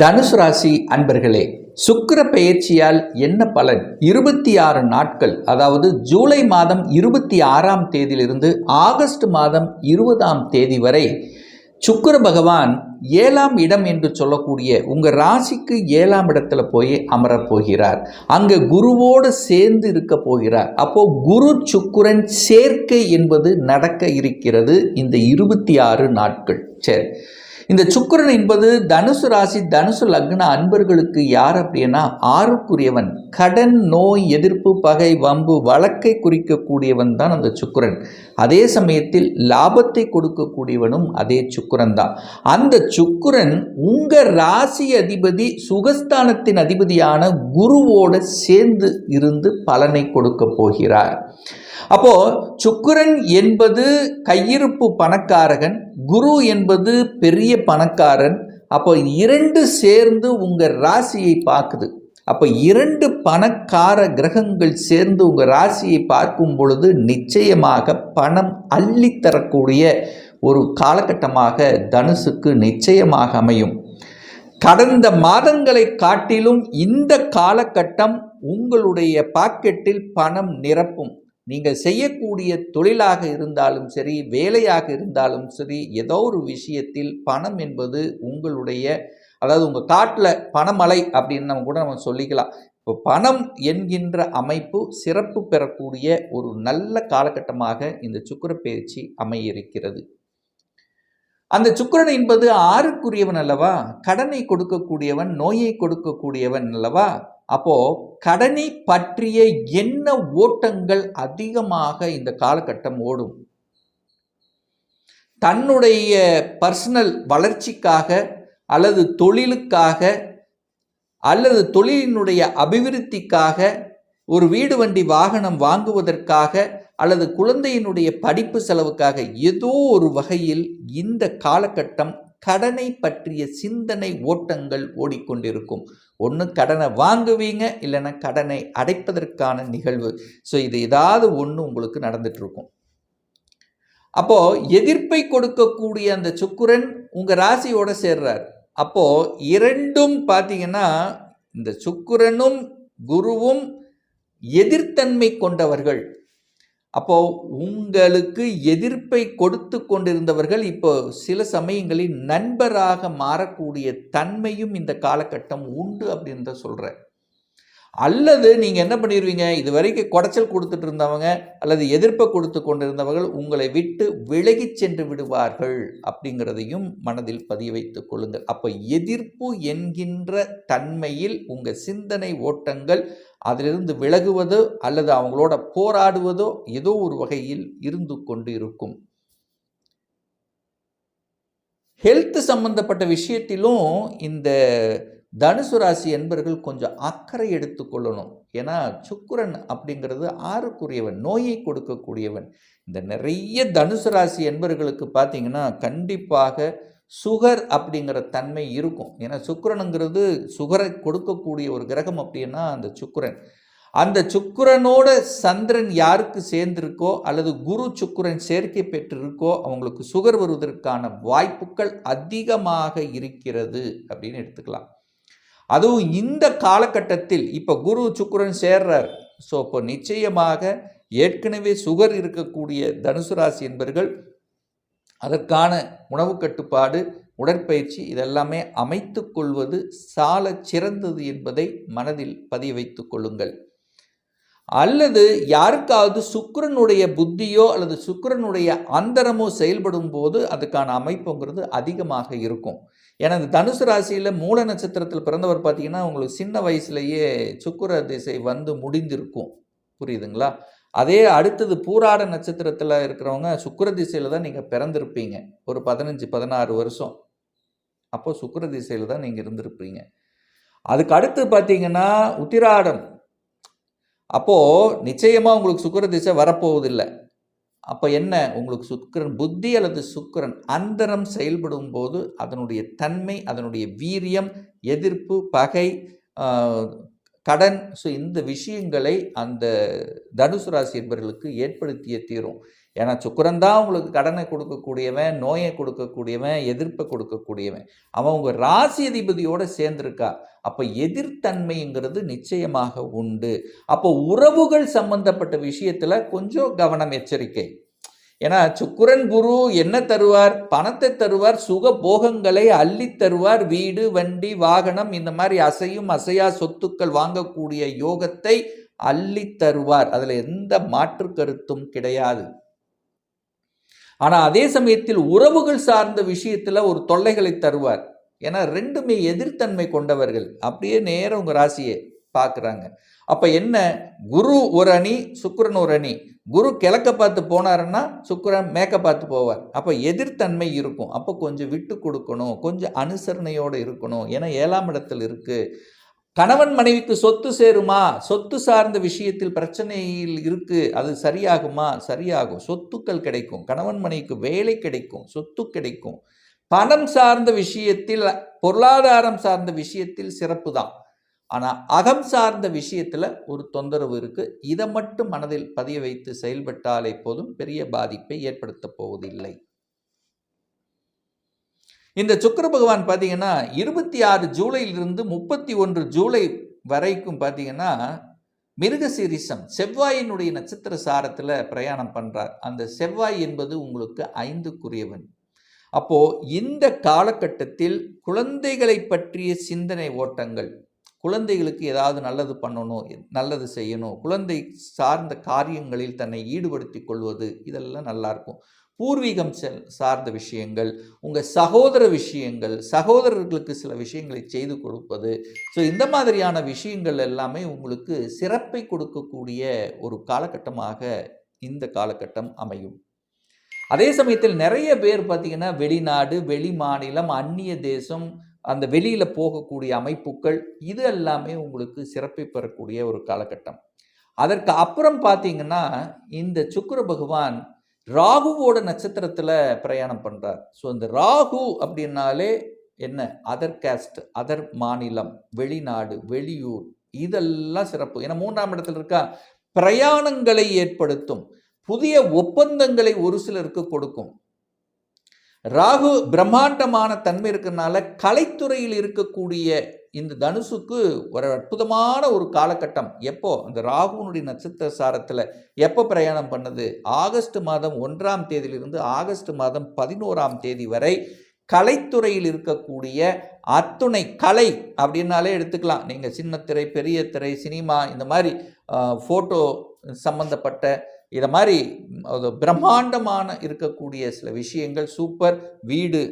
தனுசு ராசி அன்பர்களே சுக்கிர பெயர்ச்சியால் என்ன பலன்? இருபத்தி ஆறு நாட்கள் அதாவது ஜூலை மாதம் இருபத்தி ஆறாம் தேதியிலிருந்து ஆகஸ்ட் மாதம் இருபதாம் தேதி வரை சுக்கர பகவான் ஏழாம் இடம் என்று சொல்லக்கூடிய உங்கள் ராசிக்கு ஏழாம் இடத்துல போய் அமரப் போகிறார். அங்கே குருவோடு சேர்ந்து இருக்க போகிறார். அப்போது குரு சுக்குரன் சேர்க்கை என்பது நடக்க இருக்கிறது இந்த இருபத்தி ஆறு நாட்கள். சரி. இந்த சுக்கிரன் என்பது தனுசு ராசி தனுசு லக்ன அன்பர்களுக்கு யார் அப்படின்னா ஆறுக்குரியவன். கடன் நோய் எதிர்ப்பு பகை வம்பு வழக்கை குறிக்கக்கூடியவன் தான் அந்த சுக்கிரன். அதே சமயத்தில் லாபத்தை கொடுக்கக்கூடியவனும் அதே சுக்கரன் தான். அந்த சுக்கரன் உங்கள் ராசி அதிபதி சுகஸ்தானத்தின் அதிபதியான குருவோடு சேர்ந்து இருந்து பலனை கொடுக்க போகிறார். அப்போது சுக்கரன் என்பது கையிருப்பு பணக்காரகன் குரு என்பது பெரிய பணக்காரன். அப்போ இரண்டு சேர்ந்து உங்கள் ராசியை பார்க்குது. அப்போ இரண்டு பணக்கார கிரகங்கள் சேர்ந்து உங்கள் ராசியை பார்க்கும் பொழுது நிச்சயமாக பணம் அள்ளித்தரக்கூடிய ஒரு காலகட்டமாக தனுசுக்கு நிச்சயமாக அமையும். கடந்த மாதங்களை காட்டிலும் இந்த காலகட்டம் உங்களுடைய பாக்கெட்டில் பணம் நிரப்பும். நீங்கள் செய்யக்கூடிய தொழிலாக இருந்தாலும் சரி வேலையாக இருந்தாலும் சரி ஏதோ ஒரு விஷயத்தில் பணம் என்பது உங்களுடைய அதாவது உங்கள் காட்டில் பணமழை அப்படின்னு நம்ம கூட நம்ம சொல்லிக்கலாம். இப்போ பணம் என்கின்ற அமைப்பு சிறப்பு பெறக்கூடிய ஒரு நல்ல காலகட்டமாக இந்த சுக்கர பயிற்சி அமையிருக்கிறது அந்த சுக்கிரன் என்பது ஆறுக்குரியவன் அல்லவா? கடனை கொடுக்கக்கூடியவன் நோயை கொடுக்கக்கூடியவன் அல்லவா? அப்போ கடனை பற்றிய என்ன ஓட்டங்கள் அதிகமாக இந்த காலகட்டம் ஓடும்? தன்னுடைய பர்சனல் வளர்ச்சிக்காக அல்லது தொழிலுக்காக அல்லது தொழிலினுடைய அபிவிருத்திக்காக ஒரு வீடு வண்டி வாகனம் வாங்குவதற்காக அல்லது குழந்தையினுடைய படிப்பு செலவுக்காக ஏதோ ஒரு வகையில் இந்த காலகட்டம் கடனை பற்றிய சிந்தனை ஓட்டங்கள் ஓடிக்கொண்டிருக்கும். ஒன்று கடனை வாங்குவீங்க இல்லைன்னா கடனை அடைப்பதற்கான நிகழ்வு. ஸோ இது ஏதாவது ஒன்று உங்களுக்கு நடந்துகிட்ருக்கும் அப்போது எதிர்ப்பை கொடுக்கக்கூடிய அந்த சுக்குரன் உங்கள் ராசியோட சேர்றார். அப்போது இரண்டும் பார்த்தீங்கன்னா இந்த சுக்குரனும் குருவும் எதிர்த்தன்மை கொண்டவர்கள். அப்போ உங்களுக்கு எதிர்ப்பை கொடுத்து கொண்டிருந்தவர்கள் இப்போ சில சமயங்களில் நண்பராக மாறக்கூடிய தன்மையும் இந்த காலகட்டம் உண்டு அப்படின்னு சொல்கிறேன் அல்லது நீங்கள் என்ன பண்ணிடுவீங்க இது வரைக்கும் குடைச்சல் கொடுத்துட்டு இருந்தவங்க அல்லது எதிர்ப்பை கொடுத்து கொண்டிருந்தவர்கள் உங்களை விட்டு விலகி சென்று விடுவார்கள் அப்படிங்கிறதையும் மனதில் பதிய வைத்துக் கொள்ளுங்கள். அப்போ எதிர்ப்பு என்கின்ற தன்மையில் உங்கள் சிந்தனை ஓட்டங்கள் அதிலிருந்து விலகுவதோ அல்லது அவங்களோட போராடுவதோ ஏதோ ஒரு வகையில் இருந்து கொண்டு இருக்கும் ஹெல்த் சம்பந்தப்பட்ட விஷயத்திலும் இந்த தனுசு ராசி என்பர்கள் கொஞ்சம் அக்கறை எடுத்துக்கொள்ளணும் ஏன்னா சுக்குரன் அப்படிங்கிறது ஆறுக்குரியவன் நோயை கொடுக்கக்கூடியவன். இந்த நிறைய தனுசு ராசி என்பர்களுக்கு பார்த்தீங்கன்னா கண்டிப்பாக சுகர் அப்படிங்கிற தன்மை இருக்கும். ஏன்னா சுக்கரனுங்கிறது சுகரை கொடுக்கக்கூடிய ஒரு கிரகம் அப்படின்னா அந்த சுக்கரன். அந்த சுக்கரனோட சந்திரன் யாருக்கு சேர்ந்திருக்கோ அல்லது குரு சுக்கரன் சேர்க்கை பெற்றிருக்கோ அவங்களுக்கு சுகர் வருவதற்கான வாய்ப்புகள் அதிகமாக இருக்கிறது அப்படின்னு எடுத்துக்கலாம். அதுவும் இந்த காலகட்டத்தில் இப்போ குரு சுக்கரன் சேர்றார். ஸோ இப்போ நிச்சயமாக ஏற்கனவே சுகர் இருக்கக்கூடிய தனுசு ராசி என்பர்கள் அதற்கான உணவு கட்டுப்பாடு உடற்பயிற்சி இதெல்லாமே அமைத்து கொள்வது சால சிறந்தது என்பதை மனதில் பதிய வைத்து கொள்ளுங்கள். அல்லது யாருக்காவது சுக்கரனுடைய புத்தியோ அல்லது சுக்கரனுடைய அந்தரமோ செயல்படும் போது அதுக்கான அமைப்புங்கிறது அதிகமாக இருக்கும். ஏன்னா இந்த தனுசு ராசியில் மூல நட்சத்திரத்தில் பிறந்தவர் பார்த்தீங்கன்னா உங்களுக்கு சின்ன வயசுலேயே சுக்கர திசை வந்து முடிந்திருக்கும். புரியுதுங்களா? அதே அடுத்தது பூராட நட்சத்திரத்தில் இருக்கிறவங்க சுக்கர திசையில் தான் நீங்கள் பிறந்திருப்பீங்க. ஒரு பதினஞ்சு பதினாறு வருஷம். அப்போ சுக்கர திசையில் தான் நீங்கள் இருந்திருப்பீங்க. அதுக்கு அடுத்து பார்த்தீங்கன்னா உத்திராடம். அப்போது நிச்சயமாக உங்களுக்கு சுக்கர திசை வரப்போவதில்லை. அப்போ என்ன? உங்களுக்கு சுக்கரன் புத்தி அல்லது சுக்கரன் அந்தரம் செயல்படும் போது அதனுடைய தன்மை அதனுடைய வீரியம் எதிர்ப்பு பகை கடன் ஸோ இந்த விஷயங்களை அந்த தனுசு ராசி என்பவர்களுக்கு ஏற்படுத்திய தீரும். ஏன்னா சுக்கரன் தான் உங்களுக்கு கடனை கொடுக்கக்கூடியவன் நோயை கொடுக்கக்கூடியவன் எதிர்ப்பை கொடுக்கக்கூடியவன். அவன் உங்கள் ராசி அதிபதியோடு சேர்ந்துருக்கா. அப்போ எதிர்த்தன்மைங்கிறது நிச்சயமாக உண்டு. அப்போ உறவுகள் சம்பந்தப்பட்ட விஷயத்தில் கொஞ்சம் கவனம் எச்சரிக்கை. ஏன்னா சுக்குரன் குரு என்ன தருவார்? பணத்தை தருவார் சுக போகங்களை அள்ளி தருவார். வீடு வண்டி வாகனம் இந்த மாதிரி அசையும் அசையா சொத்துக்கள் வாங்கக்கூடிய யோகத்தை அள்ளி தருவார். அதில் எந்த மாற்று கருத்தும் கிடையாது. ஆனால் அதே சமயத்தில் உறவுகள் சார்ந்த விஷயத்தில் ஒரு தொல்லைகளை தருவார். ஏன்னா ரெண்டுமே எதிர்த்தன்மை கொண்டவர்கள். அப்படியே நேரம் உங்கள் ராசியை பார்க்குறாங்க அப்போ என்ன? குரு ஒரு அணி சுக்கரன் ஒரு அணி. குரு கிழக்க பார்த்து போனாருன்னா சுக்கரன் மேக்க பார்த்து போவார். அப்போ எதிர்த்தன்மை இருக்கும். அப்போ கொஞ்சம் விட்டு கொடுக்கணும். கொஞ்சம் அனுசரணையோடு இருக்கணும். ஏன்னா ஏழாம் இடத்தில் இருக்குது கணவன் மனைவிக்கு சொத்து சேருமா? சொத்து சார்ந்த விஷயத்தில் பிரச்சனையில் இருக்கு. அது சரியாகுமா? சரியாகும். சொத்துக்கள் கிடைக்கும். கணவன் மனைவிக்கு வேலை கிடைக்கும். சொத்து கிடைக்கும். பணம் சார்ந்த விஷயத்தில் பொருளாதாரம் சார்ந்த விஷயத்தில் சிறப்பு தான். ஆனால் அகம் சார்ந்த விஷயத்தில் ஒரு தொந்தரவு இருக்குது இதை மட்டும் மனதில் பதிய வைத்து செயல்பட்டாலே போதும். பெரிய பாதிப்பை ஏற்படுத்தப் போவதில்லை. இந்த சுக்கர பகவான் பார்த்தீங்கன்னா இருபத்தி ஆறு ஜூலையிலிருந்து முப்பத்தி ஒன்று ஜூலை வரைக்கும் பார்த்தீங்கன்னா மிருகசீரிசம் செவ்வாயினுடைய நட்சத்திர சாரத்தில் பிரயாணம் பண்ணுறார் அந்த செவ்வாய் என்பது உங்களுக்கு ஐந்துக்குரியவன். அப்போ இந்த காலகட்டத்தில் குழந்தைகளை பற்றிய சிந்தனை ஓட்டங்கள் குழந்தைகளுக்கு ஏதாவது நல்லது பண்ணணும் நல்லது செய்யணும் குழந்தை சார்ந்த காரியங்களில் தன்னை ஈடுபடுத்தி கொள்வது இதெல்லாம் நல்லாயிருக்கும். பூர்வீகம் சார்ந்த விஷயங்கள் உங்கள் சகோதர விஷயங்கள் சகோதரர்களுக்கு சில விஷயங்களை செய்து கொடுப்பது. ஸோ இந்த மாதிரியான விஷயங்கள் எல்லாமே உங்களுக்கு சிறப்பை கொடுக்கக்கூடிய ஒரு காலகட்டமாக இந்த காலகட்டம் அமையும். அதே சமயத்தில் நிறைய பேர் பார்த்திங்கன்னா வெளிநாடு வெளி மாநிலம் அந்நிய தேசம் அந்த வெளியில் போகக்கூடிய அமைப்புகள் இது எல்லாமே உங்களுக்கு சிறப்பை பெறக்கூடிய ஒரு காலகட்டம். அதற்கு அப்புறம் பார்த்தீங்கன்னா இந்த சுக்கர பகவான் ராகுவோட நட்சத்திரத்தில் பிரயாணம் பண்ணுறார் ஸோ இந்த ராகு அப்படின்னாலே என்ன? அதர் கேஸ்ட் அதர் மாநிலம் வெளிநாடு வெளியூர் இதெல்லாம் சிறப்பு. ஏன்னா மூன்றாம் இடத்துல இருக்கா? பிரயாணங்களை ஏற்படுத்தும். புதிய ஒப்பந்தங்களை ஒரு சிலருக்கு கொடுக்கும். ராகு பிரம்மாண்டமான தன்மை இருக்கிறதுனால கலைத்துறையில் இருக்கக்கூடிய இந்த தனுசுக்கு ஒரு அற்புதமான ஒரு காலகட்டம். எப்போ? அந்த ராகுனுடைய நட்சத்திர சாரத்தில் எப்போ பிரயாணம் பண்ணது? ஆகஸ்ட் மாதம் ஒன்றாம் தேதியிலிருந்து ஆகஸ்ட் மாதம் பதினோராம் தேதி வரை கலைத்துறையில் இருக்கக்கூடிய அத்துணை கலை அப்படின்னாலே எடுத்துக்கலாம். நீங்கள் சின்ன திரை பெரிய திரை சினிமா இந்த மாதிரி ஃபோட்டோ சம்பந்தப்பட்ட இதை மாதிரி அது பிரம்மாண்டமான இருக்கக்கூடிய சில விஷயங்கள் சூப்பர் வீடு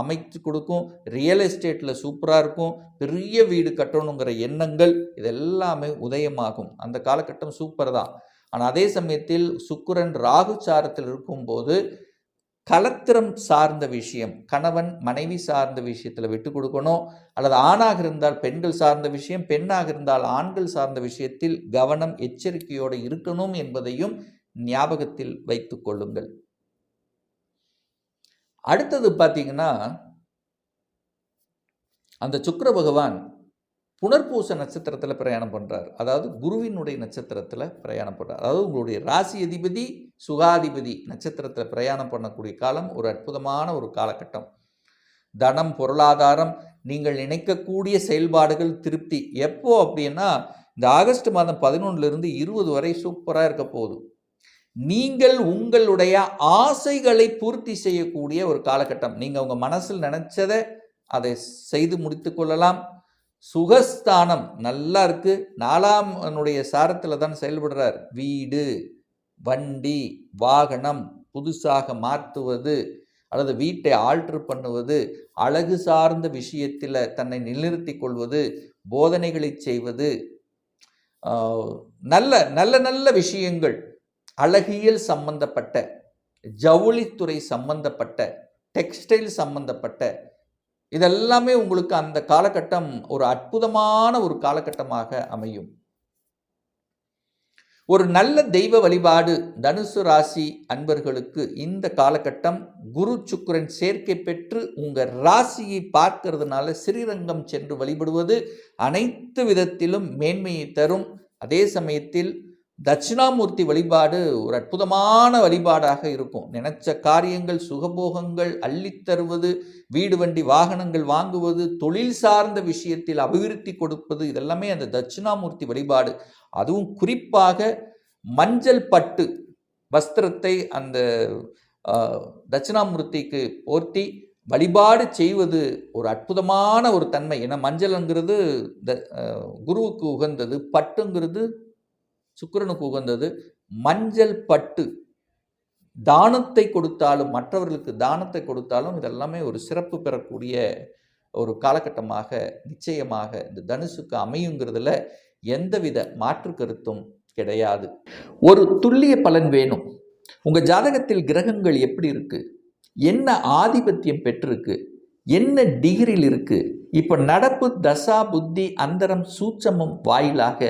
அமைத்து கொடுக்கும். ரியல் எஸ்டேட்டில் சூப்பராக இருக்கும். பெரிய வீடு கட்டணுங்கிற எண்ணங்கள் இதெல்லாமே உதயமாகும். அந்த காலகட்டம் சூப்பர் தான். ஆனால் அதே சமயத்தில் சுக்கரன் ராகு சாரத்தில் இருக்கும்போது கலத்திரம் சார்ந்த விஷயம் கணவன் மனைவி சார்ந்த விஷயத்தில் விட்டு கொடுக்கணும். அல்லது ஆணாக இருந்தால் பெண்கள் சார்ந்த விஷயம் பெண்ணாக இருந்தால் ஆண்கள் சார்ந்த விஷயத்தில் கவனம் எச்சரிக்கையோடு இருக்கணும் என்பதையும் ஞாபகத்தில் வைத்து கொள்ளுங்கள். அடுத்தது பார்த்தீங்கன்னா அந்த சுக்கர பகவான் புனர்பூச நட்சத்திரத்தில் பிரயாணம் பண்ணுறார் அதாவது குருவினுடைய நட்சத்திரத்தில் பிரயாணம் பண்ணுறார் அதாவது உங்களுடைய ராசி அதிபதி சுகாதிபதி நட்சத்திரத்தில் பிரயாணம் பண்ணக்கூடிய காலம் ஒரு அற்புதமான ஒரு காலகட்டம். தனம் பொருளாதாரம் நீங்கள் நினைக்கக்கூடிய செயல்பாடுகள் திருப்தி. எப்போ அப்படின்னா இந்த ஆகஸ்ட் மாதம் பதினொன்றுலேருந்து இருபது வரை சூப்பராக இருக்க போகுது. நீங்கள் உங்களுடைய ஆசைகளை பூர்த்தி செய்யக்கூடிய ஒரு காலகட்டம். நீங்கள் உங்கள் மனசில் நினச்சதை அதை செய்து முடித்து கொள்ளலாம். சுகஸ்தானம் நல்லா இருக்குது நாலாம் சாரத்தில் தான் செயல்படுறார். வீடு வண்டி வாகனம் புதுசாக மாற்றுவது அல்லது வீட்டை ஆல்ட்ரு பண்ணுவது அழகு சார்ந்த விஷயத்தில் தன்னை நிலைநிறுத்தி கொள்வது போதனைகளை செய்வது நல்ல நல்ல நல்ல விஷயங்கள். அழகியல் சம்பந்தப்பட்ட ஜவுளித்துறை சம்பந்தப்பட்ட டெக்ஸ்டைல் சம்பந்தப்பட்ட இதெல்லாமே உங்களுக்கு அந்த காலகட்டம் ஒரு அற்புதமான ஒரு காலகட்டமாக அமையும். ஒரு நல்ல தெய்வ வழிபாடு தனுசு ராசி அன்பர்களுக்கு இந்த காலகட்டம் குரு சுக்கரன் சேர்க்கை பெற்று உங்கள் ராசியை பார்க்கறதுனால ஸ்ரீரங்கம் சென்று வழிபடுவது அனைத்து விதத்திலும் மேன்மையை தரும். அதே சமயத்தில் தட்சிணாமூர்த்தி வழிபாடு ஒரு அற்புதமான வழிபாடாக இருக்கும். நினைச்ச காரியங்கள் சுகபோகங்கள் அள்ளித் தருவது வீடு வண்டி வாகனங்கள் வாங்குவது தொழில் சார்ந்த விஷயத்தில் அபிவிருத்தி கொடுப்பது இதெல்லாமே அந்த தட்சிணாமூர்த்தி வழிபாடு. அதுவும் குறிப்பாக மஞ்சள் பட்டு வஸ்திரத்தை அந்த தட்சிணாமூர்த்திக்கு போர்த்தி வழிபாடு செய்வது ஒரு அற்புதமான ஒரு தன்மை. ஏன்னா மஞ்சள்ங்கிறது த குருவுக்கு உகந்தது பட்டுங்கிறது சுக்கரனுக்கு உகந்தது மஞ்சள் பட்டு. தானத்தை கொடுத்தாலும் மற்றவர்களுக்கு தானத்தை கொடுத்தாலும் இதெல்லாமே ஒரு சிறப்பு பெறக்கூடிய ஒரு காலகட்டமாக நிச்சயமாக இந்த தனுசுக்கு அமையுங்கிறதுல எந்தவித மாற்று கருத்தும் கிடையாது. ஒரு துல்லிய பலன் வேணும். உங்கள் ஜாதகத்தில் கிரகங்கள் எப்படி இருக்குது என்ன ஆதிபத்தியம் பெற்றிருக்கு? என்ன டிகிரியில் இருக்குது இப்போ நடப்பு தசா புத்தி அந்தரம் சூட்சமம் வாயிலாக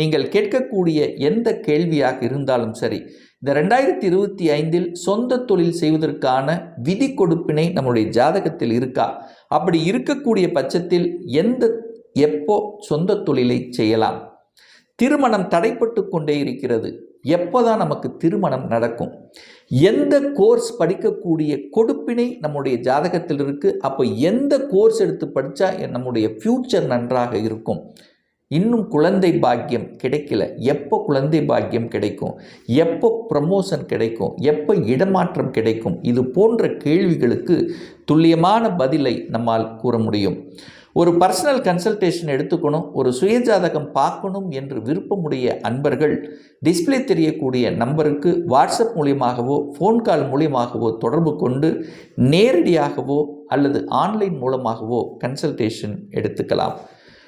நீங்கள் கேட்கக்கூடிய எந்த கேள்வியாக இருந்தாலும் சரி இந்த ரெண்டாயிரத்தி இருபத்தி ஐந்தில் சொந்த தொழில் செய்வதற்கான விதி கொடுப்பினை நம்முடைய ஜாதகத்தில் இருக்கா? அப்படி இருக்கக்கூடிய பட்சத்தில் எந்த எப்போ சொந்த தொழிலை செய்யலாம்? திருமணம் தடைப்பட்டு கொண்டே இருக்கிறது. எப்போதான் நமக்கு திருமணம் நடக்கும்? எந்த கோர்ஸ் படிக்கக்கூடிய கொடுப்பினை நம்முடைய ஜாதகத்தில் இருக்குது அப்போ எந்த கோர்ஸ் எடுத்து படித்தா நம்முடைய ஃப்யூச்சர் நன்றாக இருக்கும்? இன்னும் குழந்தை பாக்கியம் கிடைக்கல. எப்போ குழந்தை பாக்கியம் கிடைக்கும்? எப்போ ப்ரமோஷன் கிடைக்கும்? எப்போ இடமாற்றம் கிடைக்கும்? இது போன்ற கேள்விகளுக்கு துல்லியமான பதிலை நம்மால் கூற முடியும். ஒரு பர்சனல் கன்சல்டேஷன் எடுத்துக்கணும் ஒரு சுயஜாதகம் பார்க்கணும் என்று விருப்பமுடைய அன்பர்கள் டிஸ்ப்ளே தெரியக்கூடிய நம்பருக்கு வாட்ஸ்அப் மூலியமாகவோ ஃபோன் கால் மூலியமாகவோ தொடர்பு கொண்டு நேரடியாகவோ அல்லது ஆன்லைன் மூலமாகவோ கன்சல்டேஷன் எடுத்துக்கலாம்.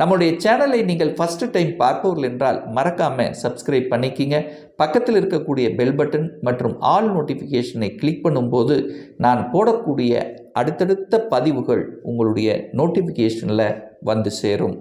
நம்முடைய சேனலை நீங்கள் ஃபஸ்ட்டு டைம் பார்ப்பவர்கள் என்றால் மறக்காமல் சப்ஸ்கிரைப் பண்ணிக்கிங்க. பக்கத்தில் இருக்கக்கூடிய பெல் பட்டன் மற்றும் ஆல் நோட்டிஃபிகேஷனை கிளிக் பண்ணும்போது நான் போடக்கூடிய அடுத்தடுத்த பதிவுகள் உங்களுடைய நோட்டிஃபிகேஷனில் வந்து சேரும்.